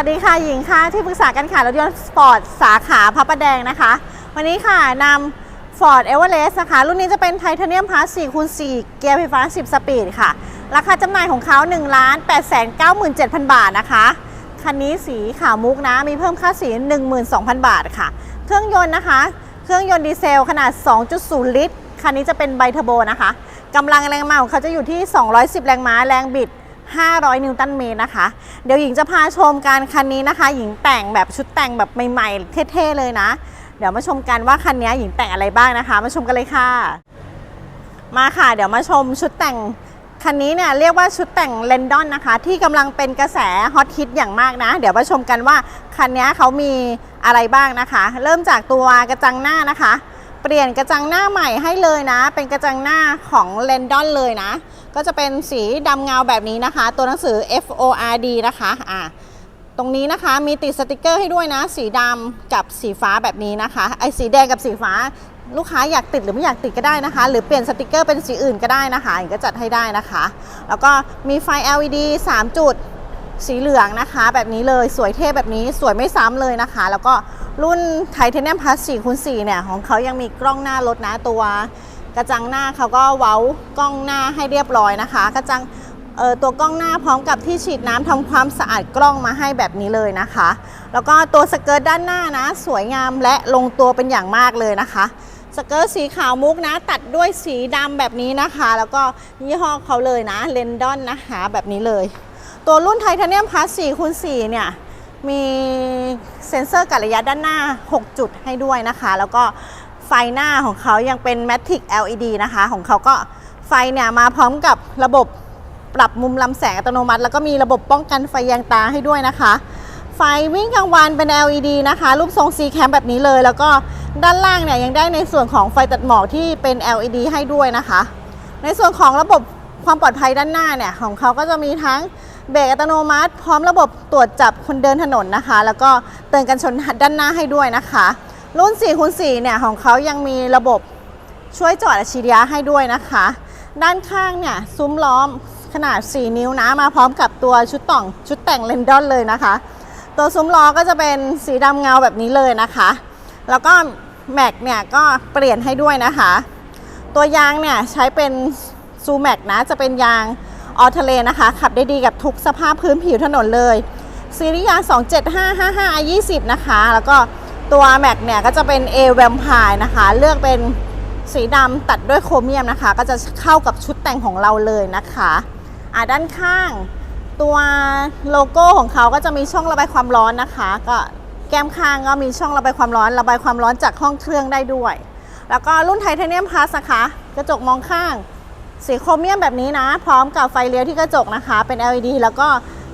สวัสดีค่ะหญิงค่ะที่ปรึกษาการขายรถยนต์สปอร์ตสาขาพระประแดงนะคะ วันนี้ค่ะนำ Ford Everest นะคะ รุ่นนี้จะเป็นไทเทเนียมพาร์4คูณ4เกียร์ไฟฟ้า 10 สปีดค่ะ ราคาจำหน่ายของเขา1 8 9 7 0 0 0 บาทนะคะ คันนี้สีขาวมุกนะ มีเพิ่มค่าสี 12,000 บาทค่ะ เครื่องยนต์นะคะ เครื่องยนต์ดีเซลขนาด 2.0 ลิตร คันนี้จะเป็นไบเทอร์โบนะคะกำลังแรงม้าของเขาจะอยู่ที่ 210 แรงม้าแรงบิด 500 นิวตันเมตรนะคะ เดี๋ยวหญิงจะพาชมการคันนี้นะคะ หญิงแต่งแบบชุดแต่งแบบใหม่ๆ เท่ๆเลยนะ เดี๋ยวมาชมกันว่าคันนี้หญิงแต่งอะไรบ้างนะคะ มาชมกันเลยค่ะ มาค่ะเดี๋ยวมาชมชุดแต่งคันนี้เนี่ยเรียกว่าชุดแต่งเลนดอนนะคะ ที่กำลังเป็นกระแสฮอตฮิตอย่างมากนะ เดี๋ยวมาชมกันว่าคันนี้เขามีอะไรบ้างนะคะ เริ่มจากตัวกระจังหน้านะคะ เปลี่ยนกระจังหน้าใหม่ให้เลยนะ เป็นกระจังหน้าของเลนดอนเลยนะ ก็จะเป็นสีดำเงาแบบนี้นะคะ ตัวหนังสือ F O R D นะคะอ่าตรงนี้นะคะมีติดสติกเกอร์ให้ด้วยนะ สีดำกับสีฟ้าแบบนี้นะคะไอ้สีแดงกับสีฟ้าลูกค้าอยากติดหรือไม่อยากติดก็ได้นะคะ หรือเปลี่ยนสติกเกอร์เป็นสีอื่นก็ได้นะคะอย่างก็จัดให้ได้นะคะ แล้วก็มีไฟ LED 3 จุดสีเหลืองนะคะ แบบนี้เลยสวยเท่แบบนี้สวยไม่ซ้ำเลยนะคะ แล้วก็รุ่นไทเทเนียมพลัส4คูณ4เนี่ย ของเขายังมีกล้องหน้ารถนะตัว กระจังหน้าเขาก็เว้ากล้องหน้าให้เรียบร้อยนะคะ กระจังตัวกล้องหน้าพร้อมกับที่ฉีดน้ำทำความสะอาดกล้องมาให้แบบนี้เลยนะคะ แล้วก็ตัวสเกิร์ตด้านหน้านะ สวยงามและลงตัวเป็นอย่างมากเลยนะคะสเกิร์ตสีขาวมุกนะ ตัดด้วยสีดำแบบนี้นะคะ แล้วก็ยี่ห้อเขาเลยนะเลนดอนนะคะแบบนี้เลย ตัวรุ่นไทเทเนียมพลัส4คูณ4เนี่ยมีเซ็นเซอร์กัดระยะด้านหน้า 6 จุดให้ด้วยนะคะ แล้วก็ ไฟหน้าของเขายังเป็น Matic LED นะคะ ของเขาก็ไฟเนี่ยมาพร้อมกับระบบปรับมุมลำแสงอัตโนมัติ แล้วก็มีระบบป้องกันไฟแยงตาให้ด้วยนะคะ ไฟวิ่งกลางวันเป็น LED นะคะ รูปทรง C cam แบบนี้เลย แล้วก็ด้านล่างเนี่ยยังได้ในส่วนของไฟตัดหมอกที่เป็น LED ให้ด้วยนะคะ ในส่วนของระบบความปลอดภัยด้านหน้าเนี่ยของเขาก็จะมีทั้งเบรกอัตโนมัติ พร้อมระบบตรวจจับคนเดินถนนนะคะ แล้วก็เตือนกันชนด้านหน้าให้ด้วยนะคะ รุ่น4คูณ4เนี่ยของเขายังมีระบบช่วยจอดอัจฉริยะให้ด้วยนะคะ ด้านข้างเนี่ยซุ้มล้อมขนาด 4 นิ้วนะมาพร้อมกับตัวชุดต่องชุดแต่งเลนดอนเลยนะคะ ตัวซุ้มล้อก็จะเป็นสีดำเงาแบบนี้เลยนะคะ แล้วก็แม็กเนี่ยก็เปลี่ยนให้ด้วยนะคะ ตัวยางเนี่ยใช้เป็นซูแม็กนะจะเป็นยางออเทเลนะคะ ขับได้ดีกับทุกสภาพพื้นผิวถนนเลยซีรีส์ยาง 27555 20นะคะ แล้วก็ ตัวแม็กเนี่ยก็จะเป็น A v a m p i r e นะคะ เลือกเป็นสีดำตัดด้วยโครเมียมนะคะ ก็จะเข้ากับชุดแต่งของเราเลยนะคะอะด้านข้างตัวโลโก้ของเขาก็จะมีช่องระบายความร้อนนะคะ ก็แก้มข้างก็มีช่องระบายความร้อน ระบายความร้อนจากห้องเครื่องได้ด้วย แล้วก็รุ่นไทเทเนียมพลัสนะคะกระจกมองข้าง สีโครเมียมแบบนี้นะ พร้อมกับไฟเลี้ยวที่กระจกนะคะ เป็น LED แล้วก็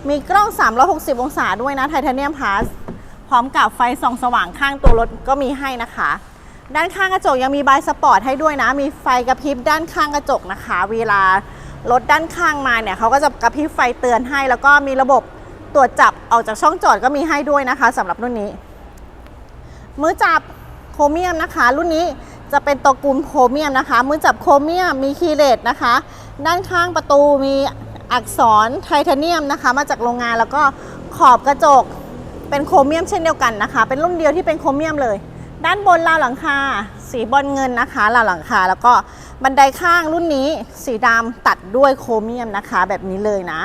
มีกล้อง 360 องศาด้วยนะไทเทเนียมพลัส ร้อมกับไฟส่องสว่างข้างตัวรถก็มีให้นะคะ ด้านข้างกระจกยังมีบายสปอร์ตให้ด้วยนะ มีไฟกระพริบด้านข้างกระจกนะคะ เวลารถด้านข้างมาเนี่ยเขาก็จะกระพริบไฟเตือนให้ แล้วก็มีระบบตรวจจับออกจากช่องจอดก็มีให้ด้วยนะคะสำหรับรุ่นนี้ มือจับโครเมียมนะคะ รุ่นนี้จะเป็นตระกูลโครเมียมนะคะ มือจับโครเมียมมีคีเลสนะคะ ด้านข้างประตูมีอักษรไทเทเนียมนะคะ มาจากโรงงานแล้วก็ขอบกระจก เป็นโครเมียมเช่นเดียวกันนะคะ เป็นรุ่นเดียวที่เป็นโครเมียมเลย ด้านบนราวหลังคา สีบอลเงินนะคะราวหลังคา แล้วก็บันไดข้างรุ่นนี้ สีดำตัดด้วยโครเมียมนะคะ แบบนี้เลยนะ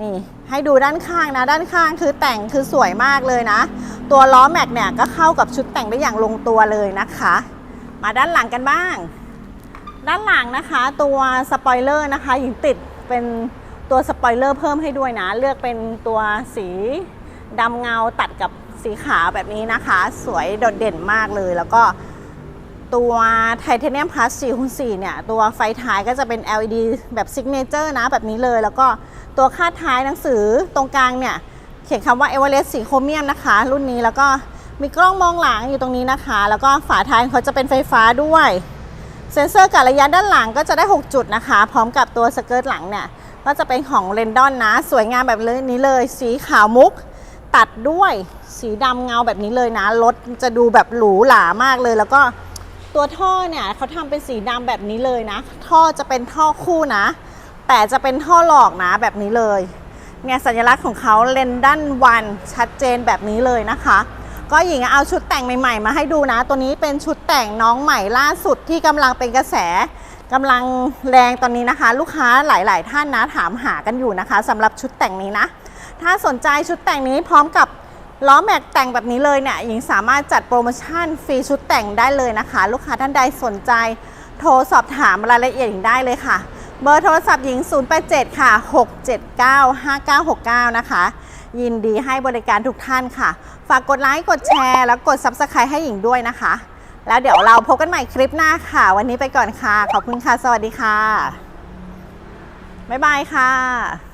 นี่ให้ดูด้านข้างนะ ด้านข้างคือแต่งคือสวยมากเลยนะ ตัวล้อแม็กเนี่ยก็เข้ากับชุดแต่งได้อย่างลงตัวเลยนะคะ มาด้านหลังกันบ้าง ด้านหลังนะคะ ตัวสปอยเลอร์นะคะหญิงติดเป็นตัวสปอยเลอร์เพิ่มให้ด้วยนะ เลือกเป็นตัวสี ดำเงาตัดกับสีขาวแบบนี้นะคะ สวยโดดเด่นมากเลย แล้วก็ตัวไทเทเนียมพลัส4คูณ4เนี่ย ตัวไฟท้ายก็จะเป็น LED แบบซิกเนเจอร์นะแบบนี้เลย แล้วก็ตัวคาดท้ายหนังสือตรงกลางเนี่ย เขียนคำว่าเอเวอเรสต์สีโครเมียมนะคะ รุ่นนี้แล้วก็มีกล้องมองหลังอยู่ตรงนี้นะคะ แล้วก็ฝาท้ายเขาจะเป็นไฟฟ้าด้วย เซ็นเซอร์กัดระยะด้านหลังก็จะได้ 6 จุดนะคะ พร้อมกับตัวสเกิร์ตหลังเนี่ย ก็จะเป็นของเรนดอนนะ สวยงามแบบนี้เลย สีขาวมุก ตัดด้วยสีดำเงาแบบนี้เลยนะ รถจะดูแบบหรูหรามากเลย แล้วก็ตัวท่อเนี่ยเขาทำเป็นสีดำแบบนี้เลยนะ ท่อจะเป็นท่อคู่นะ แต่จะเป็นท่อหลอกนะแบบนี้เลย เนี่ยสัญลักษณ์ของเขาเลนดันวันชัดเจนแบบนี้เลยนะคะ ก็หญิงเอาชุดแต่งใหม่ๆ มาให้ดูนะ ตัวนี้เป็นชุดแต่งน้องใหม่ล่าสุดที่กำลังเป็นกระแสกำลังแรงตอนนี้นะคะ ลูกค้าหลาย ๆ ท่านนะถามหากันอยู่นะคะสำหรับชุดแต่งนี้นะ ถ้าสนใจชุดแต่งนี้พร้อมกับล้อแม็กแต่งแบบนี้เลยเนี่ยหญิงสามารถจัดโปรโมชั่นฟรีชุดแต่งได้เลยนะคะ ลูกค้าท่านใดสนใจ โทรสอบถามรายละเอียดหญิงได้เลยค่ะ เบอร์โทรศัพท์หญิง 087 ค่ะ 679 5969 นะคะ ยินดีให้บริการทุกท่านค่ะ ฝากกดไลค์กดแชร์แล้วกด Subscribe ให้หญิงด้วยนะคะ แล้วเดี๋ยวเราพบกันใหม่คลิปหน้าค่ะ วันนี้ไปก่อนค่ะ ขอบคุณค่ะ สวัสดีค่ะ บ๊ายบายค่ะ